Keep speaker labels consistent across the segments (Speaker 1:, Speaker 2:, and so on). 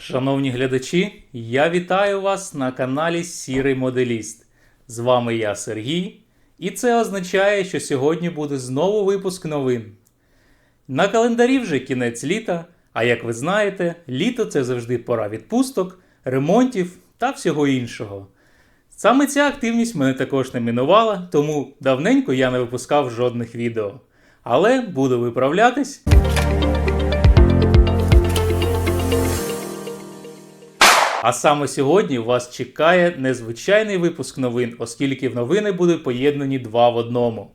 Speaker 1: Шановні глядачі, я вітаю вас на каналі Сірий Моделіст. З вами я Сергій, і це означає, що сьогодні буде знову випуск новин. На календарі вже кінець літа, а як ви знаєте, літо це завжди пора відпусток, ремонтів та всього іншого. Саме ця активність мене також не мінувала, тому давненько я не випускав жодних відео. Але буду виправлятись. А саме сьогодні вас чекає незвичайний випуск новин, оскільки в новини будуть поєднані два в одному.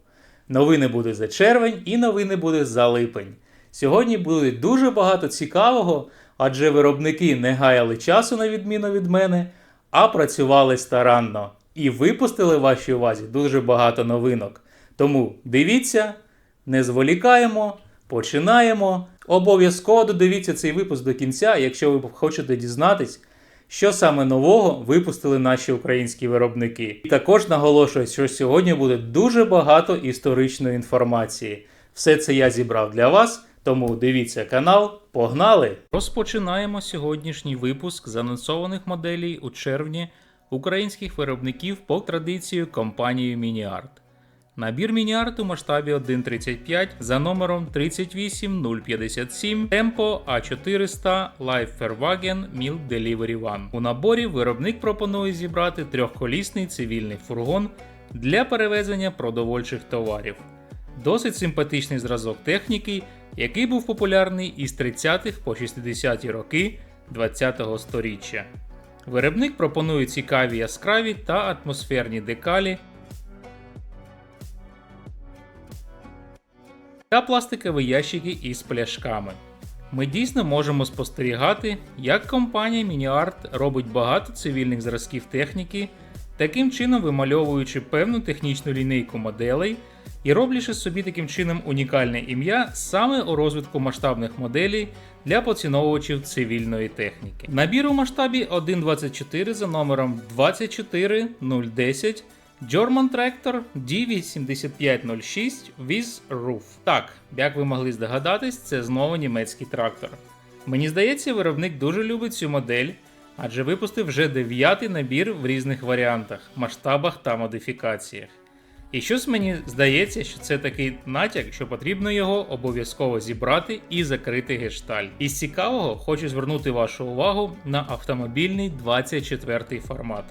Speaker 1: Новини буде за червень і новини буде за липень. Сьогодні буде дуже багато цікавого, адже виробники не гаяли часу на відміну від мене, а працювали старанно і випустили вашій увазі дуже багато новинок. Тому дивіться, не зволікаємо, починаємо. Обов'язково додивіться цей випуск до кінця, якщо ви хочете дізнатись, що саме нового випустили наші українські виробники. І також наголошую, що сьогодні буде дуже багато історичної інформації. Все це я зібрав для вас, тому дивіться канал. Погнали! Розпочинаємо сьогоднішній випуск з анонсованих моделей у червні українських виробників по традиції компанією Мініарт. Набір мініарт у масштабі 1.35 за номером 38057 Tempo A400 Life Fairwagen Milk Delivery One. У наборі виробник пропонує зібрати трьохколісний цивільний фургон для перевезення продовольчих товарів. Досить симпатичний зразок техніки, який був популярний із 30-х по 60-ті роки 20-го сторіччя. Виробник пропонує цікаві яскраві та атмосферні декалі та пластикові ящики із пляшками. Ми дійсно можемо спостерігати, як компанія MiniArt робить багато цивільних зразків техніки, таким чином вимальовуючи певну технічну лінійку моделей і роблячи собі таким чином унікальне ім'я саме у розвитку масштабних моделей для поціновувачів цивільної техніки. Набір у масштабі 1.24 за номером 24010 German Tractor D8506 with Roof. Так, як ви могли здогадатись, це знову німецький трактор. Мені здається, виробник дуже любить цю модель, адже випустив вже дев'ятий набір в різних варіантах, масштабах та модифікаціях. І щось мені здається, що це такий натяк, що потрібно його обов'язково зібрати і закрити гешталь. Із цікавого хочу звернути вашу увагу на автомобільний 24 формат.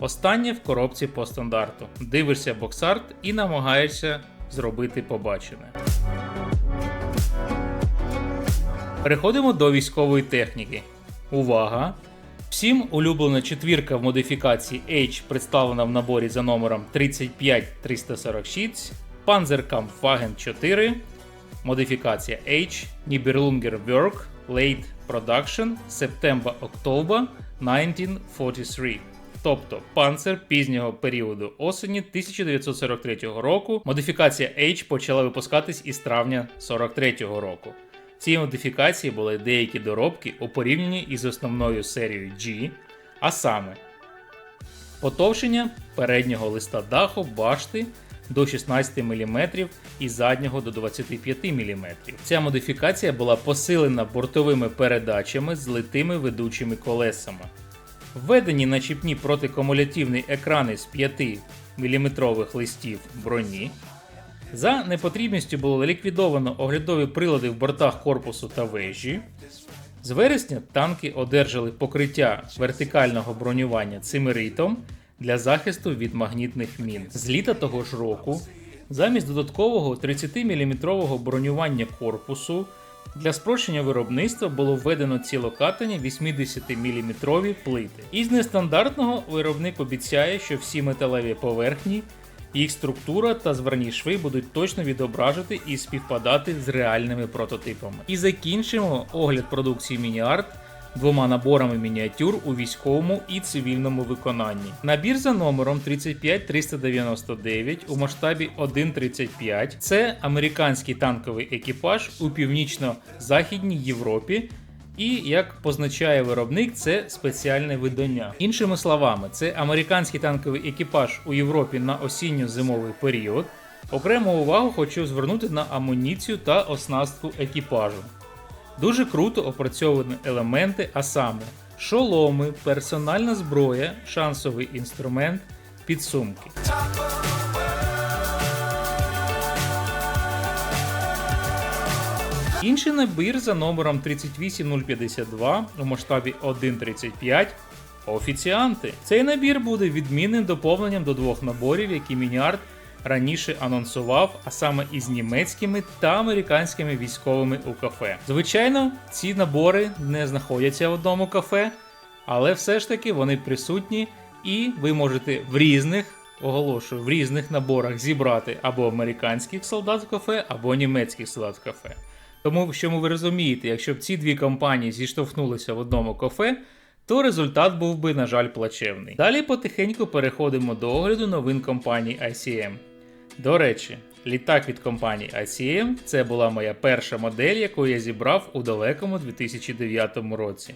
Speaker 1: Останнє в коробці по стандарту. Дивишся боксарт і намагаєшся зробити побачене. Переходимо до військової техніки. Увага! Всім улюблена четвірка в модифікації H представлена в наборі за номером 35346, Panzerkampfwagen 4, модифікація H, Nibelungen Work, Late Production, September-October 1943. Тобто панцер пізнього періоду осені 1943 року. Модифікація H почала випускатись із травня 43-го року. В цій модифікації були деякі доробки у порівнянні із основною серією G, а саме потовщення переднього листа даху башти до 16 мм і заднього до 25 мм. Ця модифікація була посилена бортовими передачами з литими ведучими колесами. Введені начіпні протикумулятивні екрани з 5 мм листів броні. За непотрібністю було ліквідовано оглядові прилади в бортах корпусу та вежі. З вересня танки одержали покриття вертикального бронювання цимеритом для захисту від магнітних мін. З літа того ж року, замість додаткового 30-мм бронювання корпусу, для спрощення виробництва було введено цілокатані 80-мм плити. Із нестандартного виробник обіцяє, що всі металеві поверхні, їх структура та зварні шви будуть точно відображити і співпадати з реальними прототипами. І закінчимо огляд продукції MiniArt двома наборами мініатюр у військовому і цивільному виконанні. Набір за номером 35399 у масштабі 1.35 це американський танковий екіпаж у північно-західній Європі. І як позначає виробник, це спеціальне видання. Іншими словами, це американський танковий екіпаж у Європі на осінньо-зимовий період. Окрему увагу хочу звернути на амуніцію та оснастку екіпажу. Дуже круто опрацьовані елементи, а саме шоломи, персональна зброя, шансовий інструмент, підсумки. Інший набір за номером 38052 у масштабі 1.35 Офіціанти. Цей набір буде відмінним доповненням до двох наборів, які Мініард раніше анонсував, а саме із німецькими та американськими військовими у кафе. Звичайно, ці набори не знаходяться в одному кафе, але все ж таки вони присутні, і ви можете в різних. Оголошую, в різних наборах зібрати або американських солдат в кафе, або німецьких солдат в кафе. Тому що ви розумієте, якщо б ці дві компанії зіштовхнулися в одному кафе, то результат був би, на жаль, плачевний. Далі потихеньку переходимо до огляду новин компанії ICM. До речі, літак від компанії ICM це була моя перша модель, яку я зібрав у далекому 2009 році.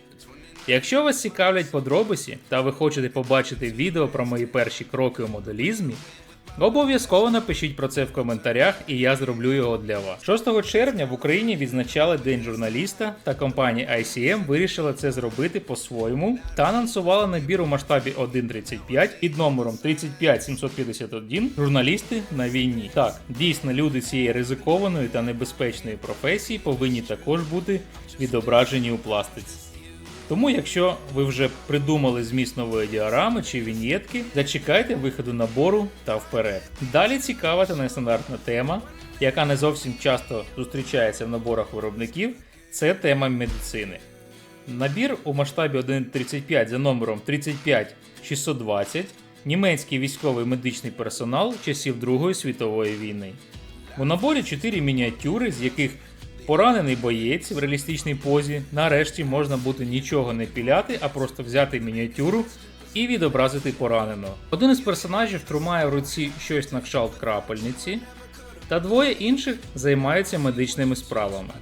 Speaker 1: Якщо вас цікавлять подробиці та ви хочете побачити відео про мої перші кроки у моделізмі, Обов'язково напишіть про це в коментарях, і я зроблю його для вас. 6 червня в Україні відзначали День журналіста, та компанія ICM вирішила це зробити по-своєму та анонсувала набір у масштабі 1.35 під номером 35751 журналісти на війні. Так, дійсно, люди цієї ризикованої та небезпечної професії повинні також бути відображені у пластиці. Тому, якщо ви вже придумали зміст нової діарами чи віньєтки, зачекайте виходу набору та вперед. Далі цікава та нестандартна тема, яка не зовсім часто зустрічається в наборах виробників, це тема медицини. Набір у масштабі 1.35 за номером 35620 німецький військовий медичний персонал часів Другої світової війни. У наборі 4 мініатюри, з яких Поранений боєць в реалістичній позі, нарешті можна буде нічого не піляти, а просто взяти мініатюру і відобразити пораненого. Один із персонажів тримає в руці щось на кшалт крапельниці, та двоє інших займаються медичними справами.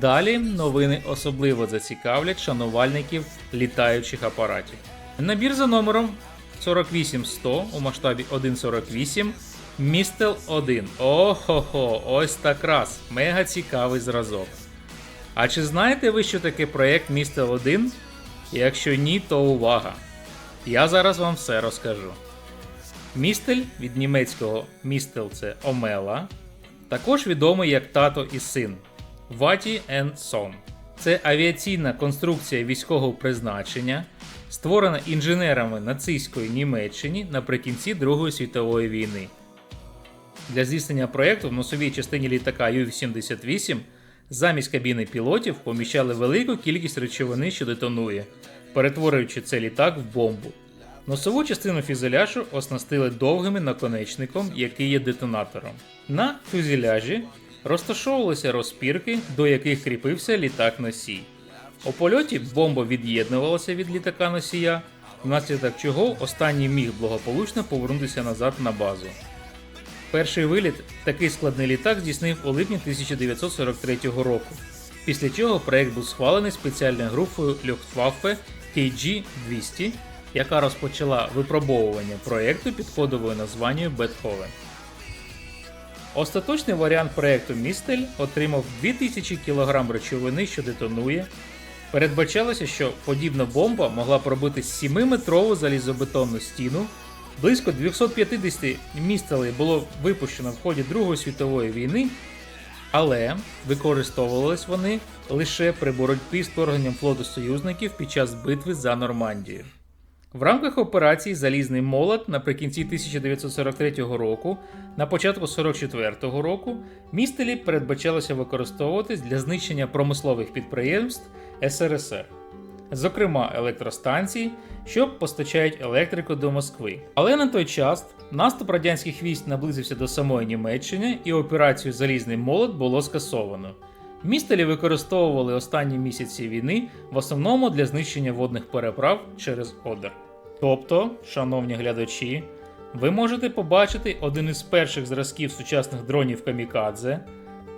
Speaker 1: Далі новини особливо зацікавлять шанувальників літаючих апаратів. Набір за номером 48100 у масштабі 1.48 Містел 1. Охо-хо, ось так раз. Мега цікавий зразок. А чи знаєте ви, що таке проєкт Містел 1? Якщо ні, то увага! Я зараз вам все розкажу. Містель від німецького містел це Омела, також відомий як тато і син Ваті Сон. Це авіаційна конструкція військового призначення, створена інженерами нацистської Німеччини наприкінці Другої світової війни. Для здійснення проєкту в носовій частині літака Ю-78 замість кабіни пілотів поміщали велику кількість речовини, що детонує, перетворюючи цей літак в бомбу. Носову частину фюзеляжу оснастили довгим наконечником, який є детонатором. На фюзеляжі розташовувалися розпірки, до яких кріпився літак носій. У польоті бомба від'єднувалася від літака носія, внаслідок чого останній міг благополучно повернутися назад на базу. Перший виліт такий складний літак здійснив у липні 1943 року, після чого проект був схвалений спеціальною групою Luftwaffe KG-200, яка розпочала випробовування проекту під кодовою названням Бетховен. Остаточний варіант проекту Містель отримав 2000 кг речовини, що детонує. Передбачалося, що подібна бомба могла пробити 7-метрову залізобетонну стіну Близько 250 містелей було випущено в ході Другої світової війни, але використовувались вони лише при боротьбі з вторгненням флоту союзників під час битви за Нормандію. В рамках операції Залізний молот наприкінці 1943 року, на початку 1944 року, містелі передбачалося використовуватись для знищення промислових підприємств СРСР зокрема електростанцій, що постачають електрику до Москви. Але на той час наступ радянських військ наблизився до самої Німеччини і операцію Залізний молот було скасовано. Містелі використовували останні місяці війни в основному для знищення водних переправ через Одер. Тобто, шановні глядачі, ви можете побачити один із перших зразків сучасних дронів Камікадзе.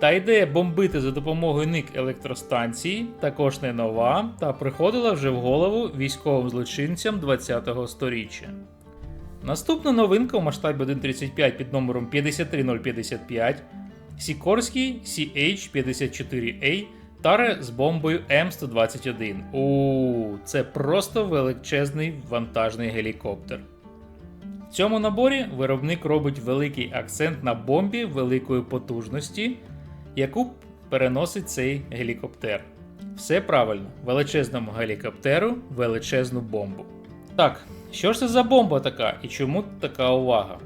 Speaker 1: Та ідея бомбити за допомогою ник електростанції також не нова та приходила вже в голову військовим злочинцям 20-го сторіччя. Наступна новинка у масштабі 1.35 під номером 53055 Сікорський CH54A Таре з бомбою М121. У це просто величезний вантажний гелікоптер. В цьому наборі виробник робить великий акцент на бомбі великої потужності, яку переносить цей гелікоптер. Все правильно, величезному гелікоптеру величезну бомбу. Так, що ж це за бомба така і чому така увага?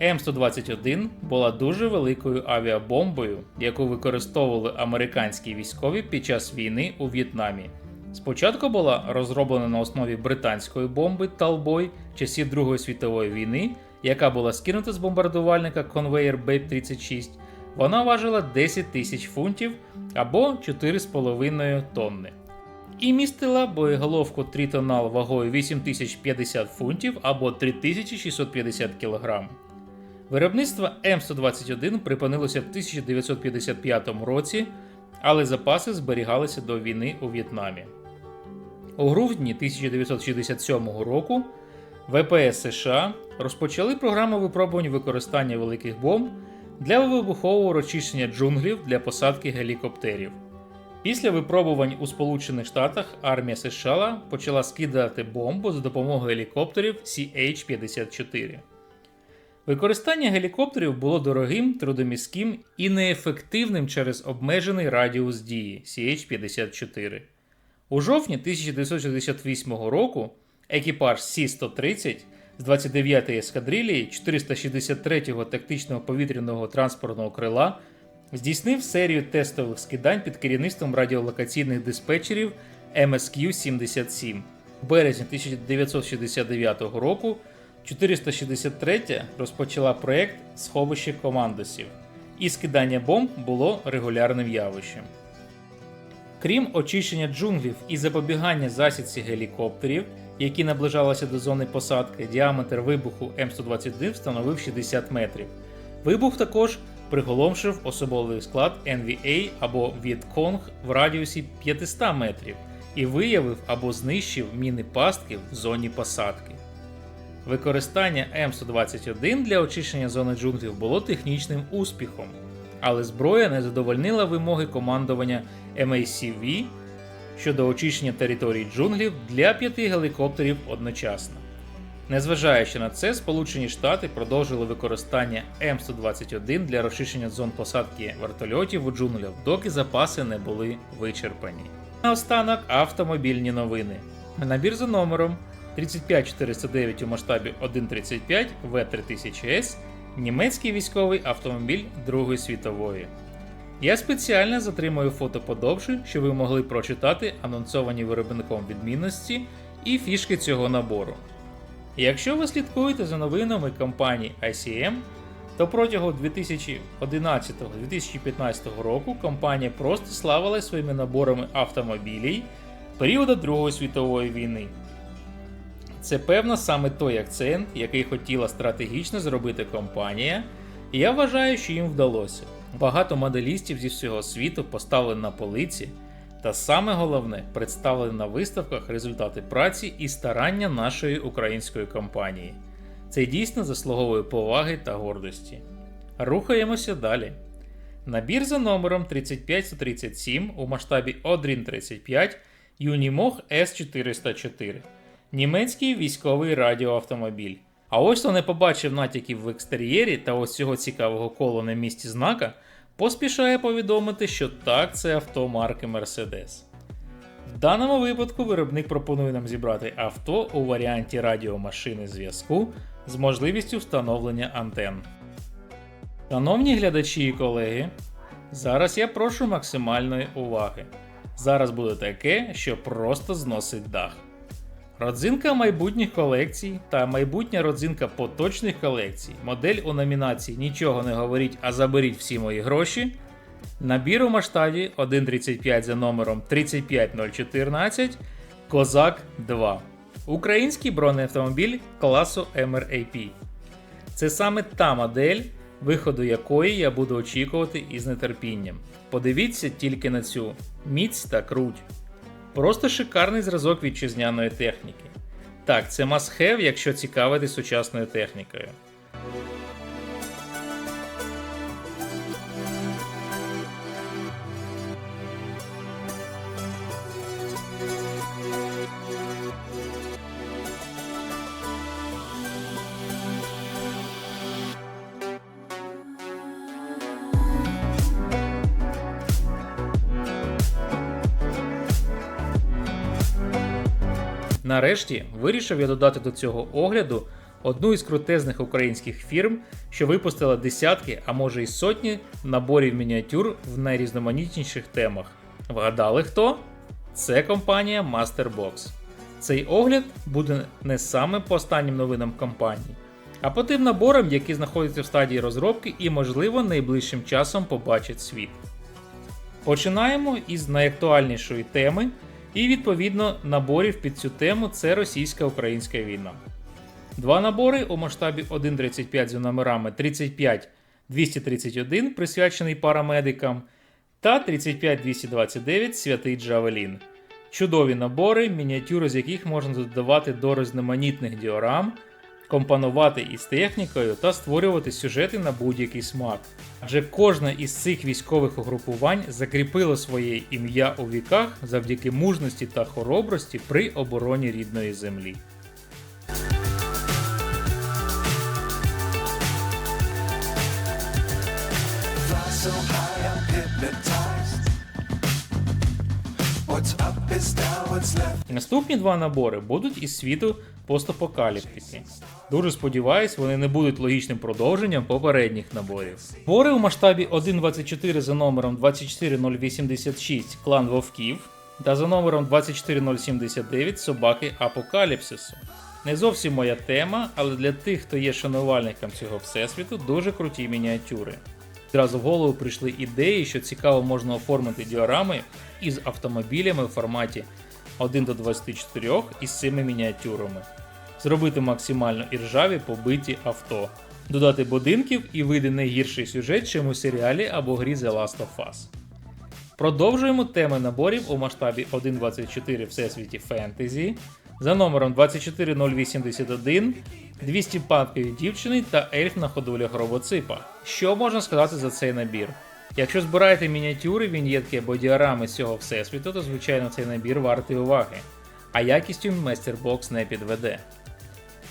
Speaker 1: М121 була дуже великою авіабомбою, яку використовували американські військові під час війни у В'єтнамі. Спочатку була розроблена на основі британської бомби Талбой часів Другої світової війни, яка була скинута з бомбардувальника конвеєр Б-36. Вона важила 10 тисяч фунтів або 4,5 тонни. І містила боєголовку Трітонал вагою 8050 фунтів або 3650 кг. Виробництво М121 припинилося в 1955 році, але запаси зберігалися до війни у В'єтнамі. У грудні 1967 року ВПС США розпочали програму випробувань використання великих бомб для вибухового розчищення джунглів для посадки гелікоптерів. Після випробувань у Сполучених Штатах армія США почала скидати бомбу за допомогою гелікоптерів CH-54. Використання гелікоптерів було дорогим, трудоміським і неефективним через обмежений радіус дії CH-54. У жовтні 1968 року екіпаж Сі-130 з 29-ї ескадрилії 463-го тактичного повітряного транспортного крила здійснив серію тестових скидань під керівництвом радіолокаційних диспетчерів MSQ-77. В березні 1969 року 463 розпочала проєкт сховище командосів, і скидання бомб було регулярним явищем. Крім очищення джунглів і запобігання засідці гелікоптерів, які наближалися до зони посадки, діаметр вибуху М121 становив 60 метрів. Вибух також приголомшив особовий склад NVA або Вietkong в радіусі 500 метрів і виявив або знищив міни пастки в зоні посадки. Використання М121 для очищення зони джунглів було технічним успіхом, але зброя не задовольнила вимоги командування MACV щодо очищення територій джунглів для п'яти гелікоптерів одночасно. Незважаючи на це, Сполучені Штати продовжили використання М121 для розчищення зон посадки вертольотів у джунглях, доки запаси не були вичерпані. Наостанок автомобільні новини. Набір за номером 35409 у масштабі 1.35 В3000С німецький військовий автомобіль Другої світової. Я спеціально затримую фото подовше, щоб ви могли прочитати анонсовані виробником відмінності і фішки цього набору. Якщо ви слідкуєте за новинами компанії ICM, то протягом 2011-2015 року компанія просто славилась своїми наборами автомобілів періоду Другої світової війни. Це певно саме той акцент, який хотіла стратегічно зробити компанія, і я вважаю, що їм вдалося. Багато моделістів зі всього світу поставили на полиці, та саме головне, представили на виставках результати праці і старання нашої української компанії. Це дійсно заслуговує поваги та гордості. Рухаємося далі. Набір за номером 35137 у масштабі 1.35 Unimog S404. Німецький військовий радіоавтомобіль. А ось хто не побачив натяків в екстер'єрі та ось цього цікавого кола на місці знака, поспішає повідомити, що так, це авто марки Mercedes. В даному випадку виробник пропонує нам зібрати авто у варіанті радіомашини зв'язку з можливістю встановлення антенн. Шановні глядачі і колеги, зараз я прошу максимальної уваги. Зараз буде таке, що просто зносить дах. Родзинка майбутніх колекцій та майбутня родзинка поточних колекцій. Модель у номінації Нічого не говоріть, а заберіть всі мої гроші. Набір у масштабі 1.35 за номером 35014 Козак 2. Український бронеавтомобіль класу MRAP. Це саме та модель, виходу якої я буду очікувати із нетерпінням. Подивіться тільки на цю міць та круть. Просто шикарний зразок вітчизняної техніки. Так, це must-have, якщо цікавити сучасною технікою. Нарешті вирішив я додати до цього огляду одну із крутезних українських фірм, що випустила десятки, а може й сотні наборів мініатюр в найрізноманітніших темах. Вгадали хто? Це компанія Masterbox. Цей огляд буде не саме по останнім новинам компанії, а по тим наборам, які знаходяться в стадії розробки і, можливо, найближчим часом побачать світ. Починаємо із найактуальнішої теми, і відповідно наборів під цю тему це російсько-українська війна. Два набори у масштабі 1.35 за номерами 35 231, присвячений парамедикам, та 35 229 Святий Джавелін. Чудові набори, мініатюри з яких можна додавати до різноманітних діорам, компонувати із технікою та створювати сюжети на будь-який смак. Адже кожне із цих військових угрупувань закріпило своє ім'я у віках завдяки мужності та хоробрості при обороні рідної землі.
Speaker 2: So.
Speaker 1: Наступні два набори будуть із світу постапокаліптики. Дуже сподіваюсь, вони не будуть логічним продовженням попередніх наборів. Набори у масштабі 1.24 за номером 24086 клан Вовків та за номером 24079 собаки Апокаліпсису. Не зовсім моя тема, але для тих, хто є шанувальником цього всесвіту, дуже круті мініатюри. Одразу в голову прийшли ідеї, що цікаво можна оформити діорами із автомобілями в форматі 1 до 24 із цими мініатюрами, зробити максимально іржаві побиті авто, додати будинків і вийде не гірший сюжет, чим у серіалі або грі The Last of Us. Продовжуємо теми наборів у масштабі 1.24 Всесвіті Фентезі за номером 24081, 200 панкої дівчини та ельф на ходулях робоципа. Що можна сказати за цей набір? Якщо збираєте мініатюри, віньєтки або діарами з цього всесвіту, то звичайно цей набір вартий уваги, а якістю Мастербокс не підведе.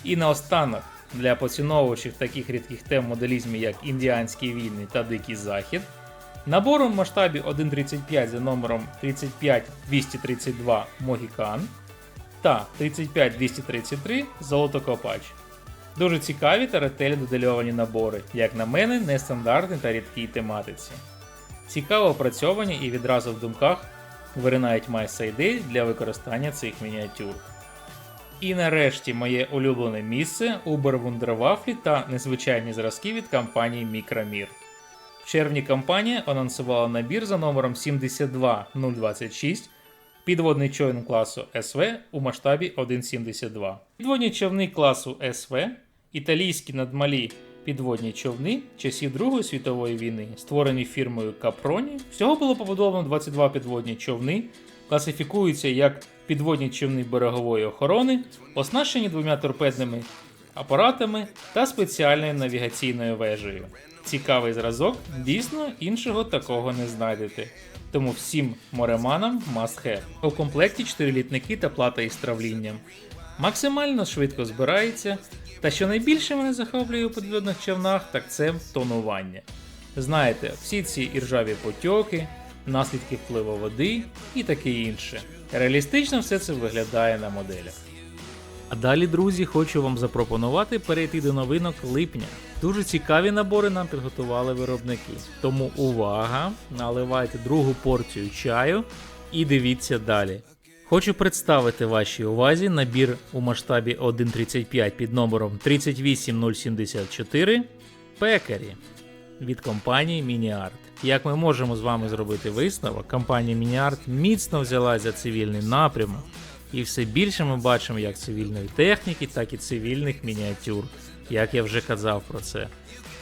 Speaker 1: І наостанок, для поціновувачів таких рідких тем в як індіанські війни та Дикий Захід, набором в масштабі 1.35 за номером 35232 Могікан та 35233 Золотокопач. Дуже цікаві та ретельно додельовані набори, як на мене, нестандартні та рідкій тематиці. Цікаво опрацьовані і відразу в думках виринають майса ідей для використання цих мініатюр. І нарешті моє улюблене місце Wunderwaffle та незвичайні зразки від компанії Micromir. В червні компанія анонсувала набір за номером 72026 підводний човен класу СВ у масштабі 1.72. Підводні човни класу СВ, італійські надмалі підводні човни часів Другої світової війни, створені фірмою Caproni. Всього було побудовано 22 підводні човни, класифікуються як підводні човни берегової охорони, оснащені двома торпедними апаратами та спеціальною навігаційною вежею. Цікавий зразок, дійсно іншого такого не знайдете. Тому всім мореманам must have. У комплекті 4 літники та плата із травлінням. Максимально швидко збирається, та що найбільше мене захоплює у підводних човнах, так це тонування. Знаєте, всі ці іржаві потьоки, наслідки впливу води і таке інше. Реалістично все це виглядає на моделях. А далі, друзі, хочу вам запропонувати перейти до новинок липня. Дуже цікаві набори нам підготували виробники. Тому увага! Наливайте другу порцію чаю і дивіться далі. Хочу представити вашій увазі набір у масштабі 1.35 під номером 38074 Пекарі від компанії MiniArt. Як ми можемо з вами зробити висновок, компанія MiniArt міцно взялась за цивільний напрямок, і все більше ми бачимо як цивільної техніки, так і цивільних мініатюр, як я вже казав про це.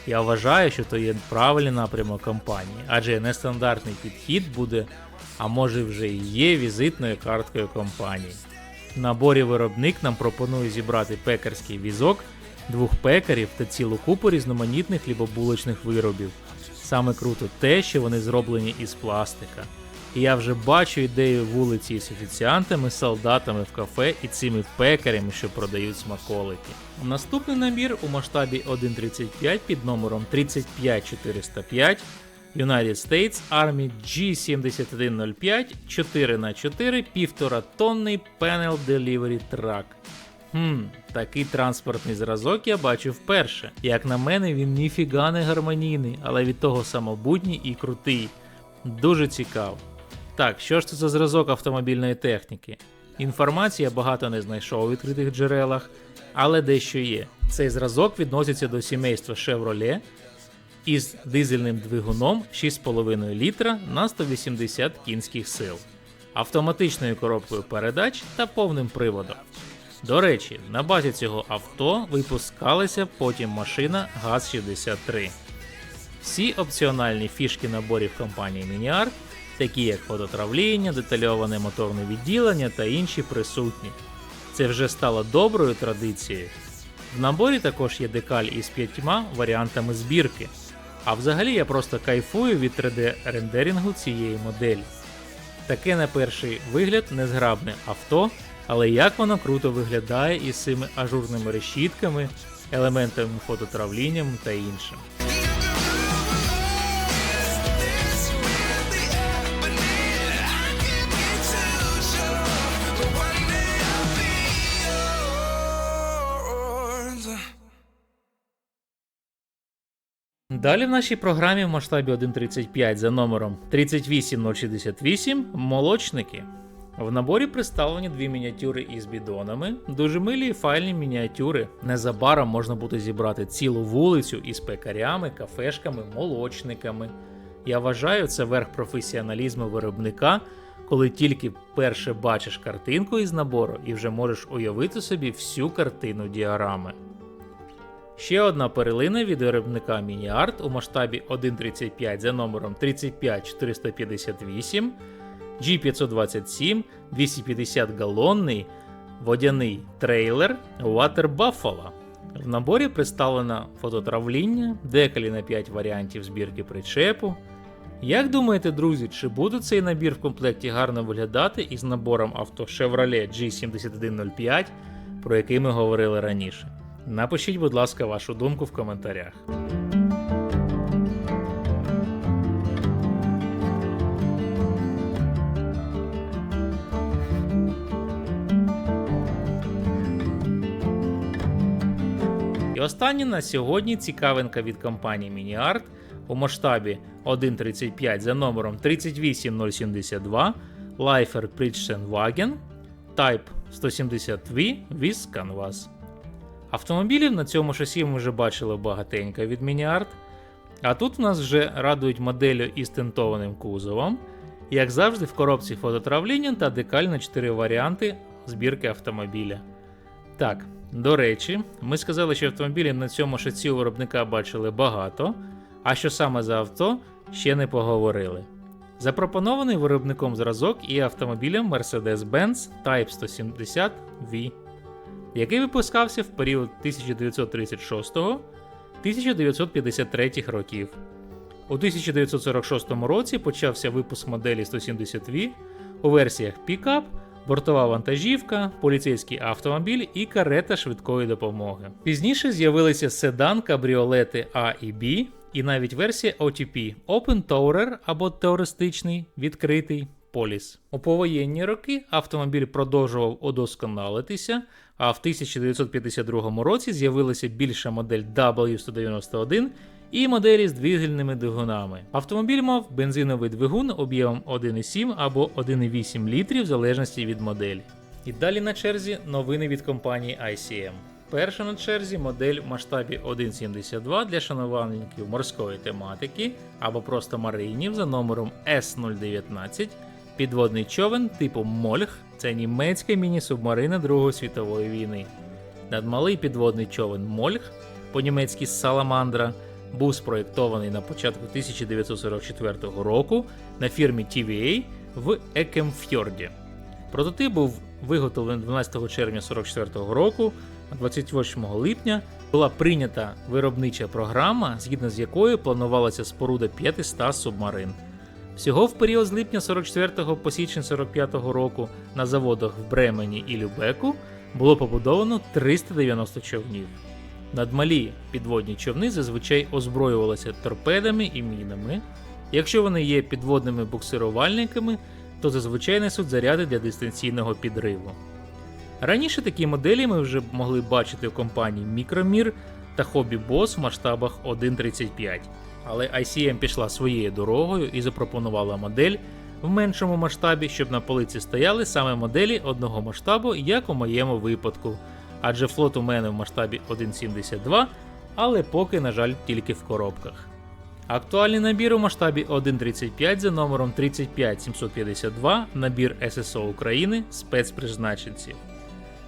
Speaker 1: Я вважаю, що то є правильний напрямок компанії, адже нестандартний підхід буде, а може вже і є візитною карткою компанії. В наборі виробник нам пропонує зібрати пекарський візок, двох пекарів та цілу купу різноманітних хлібобулочних виробів. Саме круто те, що вони зроблені із пластика. І я вже бачу ідею вулиці із офіціантами, солдатами в кафе і цими пекарями, що продають смаколики. Наступний набір у масштабі 1.35 під номером 35405 United States Army G7105 4х4 1,5 тонний Panel Delivery Truck. Хм, такий транспортний зразок я бачу вперше. Як на мене, він ніфіга не гармонійний, але від того самобутній і крутий. Дуже цікаво. Так, що ж це за зразок автомобільної техніки? Інформації я багато не знайшов у відкритих джерелах, але дещо є. Цей зразок відноситься до сімейства Chevrolet із дизельним двигуном 6,5 літра на 180 кінських сил, автоматичною коробкою передач та повним приводом. До речі, на базі цього авто випускалася потім машина ГАЗ-63. Всі опціональні фішки наборів компанії Miniart, такі як фототравління, детальоване моторне відділення та інші присутні. Це вже стало доброю традицією. В наборі також є декаль із п'ятьма варіантами збірки. А взагалі я просто кайфую від 3D рендерінгу цієї моделі. Таке на перший вигляд незграбне авто, але як воно круто виглядає із цими ажурними решітками, елементами фототравлінням та іншим. Далі в нашій програмі в масштабі 1.35 за номером 38068 молочники. В наборі представлені дві мініатюри із бідонами, дуже милі і файні мініатюри. Незабаром можна буде зібрати цілу вулицю із пекарями, кафешками, молочниками. Я вважаю, це верх професіоналізму виробника, коли тільки перше бачиш картинку із набору і вже можеш уявити собі всю картину діарами. Ще одна перлина від виробника MiniArt у масштабі 1.35 за номером 35458 G527 250 галонний водяний трейлер Water Buffalo. В наборі представлено фототравління, декалі на 5 варіантів збірки причепу. Як думаєте, друзі, чи буде цей набір в комплекті гарно виглядати із набором авто Chevrolet G7105, про який ми говорили раніше? Напишіть, будь ласка, вашу думку в коментарях. Останнє на сьогодні цікавинка від компанії MiniArt у масштабі 1.35 за номером 38072 Lifer Wagen Type 170V with Canvas. Автомобілів на цьому шасі ми вже бачили багатенько від Мініарт. А тут в нас вже радують моделлю із тентованим кузовом. Як завжди, в коробці фототравління та декаль на 4 варіанти збірки автомобіля. Так, до речі, ми сказали, що автомобілів на цьому шасі у виробника бачили багато, а що саме за авто, ще не поговорили. Запропонований виробником зразок і автомобілем Mercedes-Benz Type 170 V який випускався в період 1936-1953 років. У 1946 році почався випуск моделі 170V у версіях пікап, бортова вантажівка, поліцейський автомобіль і карета швидкої допомоги. Пізніше з'явилися седан, кабріолети А і Б, і навіть версія OTP Open Tourer або теористичний відкритий поліс. У повоєнні роки автомобіль продовжував удосконалитися, а в 1952 році з'явилася більша модель W191 і моделі з двигельними двигунами. Автомобіль мав бензиновий двигун об'ємом 1,7 або 1,8 літрів в залежності від моделі. І далі на черзі новини від компанії ICM. Перша на черзі модель в масштабі 1.72 для шанувальників морської тематики або просто маринів за номером S019 Підводний човен типу Мольх це німецька міні-субмарина Другої світової війни. Надмалий підводний човен Мольх, по-німецьки Саламандра, був спроєктований на початку 1944 року на фірмі TVA в Екемфьорді. Прототип був виготовлений 12 червня 1944 року, а 28 липня була прийнята виробнича програма, згідно з якою планувалася споруда 500 субмарин. Всього в період з липня 44 по січень 45 року на заводах в Бремені і Любеку було побудовано 390 човнів. Надмалі підводні човни зазвичай озброювалися торпедами і мінами. Якщо вони є підводними буксирувальниками, то зазвичай несуть заряди для дистанційного підриву. Раніше такі моделі ми вже могли бачити в компанії Micromir та Hobby Boss в масштабах 1.35. Але ICM пішла своєю дорогою і запропонувала модель в меншому масштабі, щоб на полиці стояли саме моделі одного масштабу, як у моєму випадку. Адже флот у мене в масштабі 1.72, але поки, на жаль, тільки в коробках. Актуальний набір у масштабі 1.35 за номером 35752, набір ССО України спецпризначенців.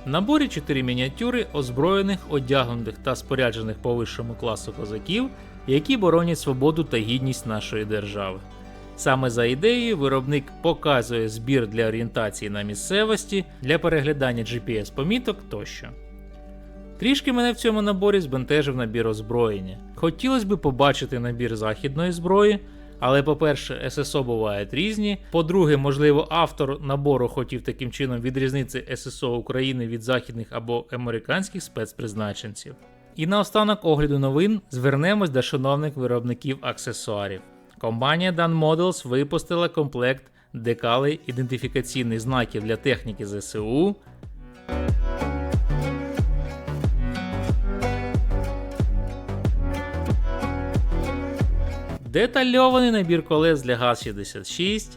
Speaker 1: В наборі 4 мініатюри озброєних, одягнутих та споряджених по вищому класу козаків, які боронять свободу та гідність нашої держави. Саме за ідеєю виробник показує збір для орієнтації на місцевості, для переглядання GPS-поміток тощо. Трішки мене в цьому наборі збентежив набір озброєння. Хотілося б побачити набір західної зброї, але, по-перше, ССО бувають різні. По-друге, можливо, автор набору хотів таким чином відрізнити ССО України від західних або американських спецпризначенців. І наостанок огляду новин звернемось до шановних виробників аксесуарів. Компанія Dan Models випустила комплект декалей ідентифікаційних знаків для техніки ЗСУ, детальований набір колес для ГАЗ-66,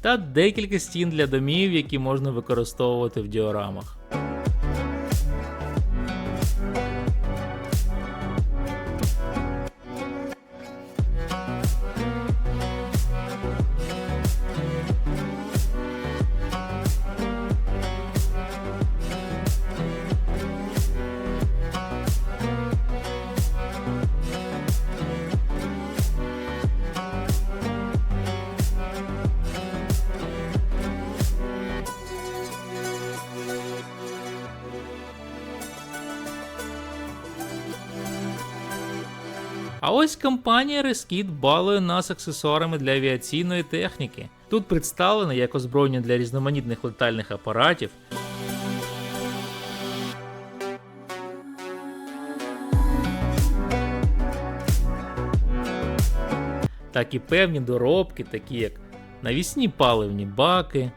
Speaker 1: та декілька стін для домів, які можна використовувати в діорамах. А ось компанія Reskit балує нас аксесуарами для авіаційної техніки. Тут представлено як озброєння для різноманітних летальних апаратів. Так і певні доробки, такі як навісні паливні баки,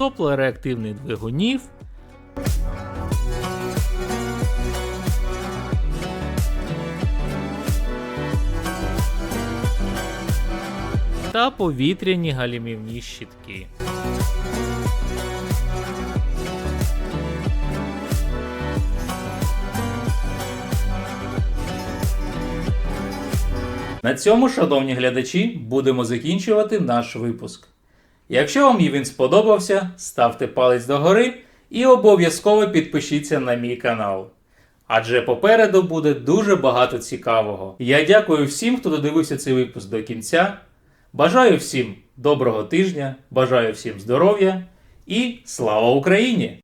Speaker 1: теплореактивних двигунів. Та повітряні галімівні щитки. На цьому, шановні глядачі, будемо закінчувати наш випуск. Якщо вам він сподобався, ставте палець догори і обов'язково підпишіться на мій канал. Адже попереду буде дуже багато цікавого. Я дякую всім, хто додивився цей випуск до кінця. Бажаю всім доброго тижня, бажаю всім здоров'я і слава Україні!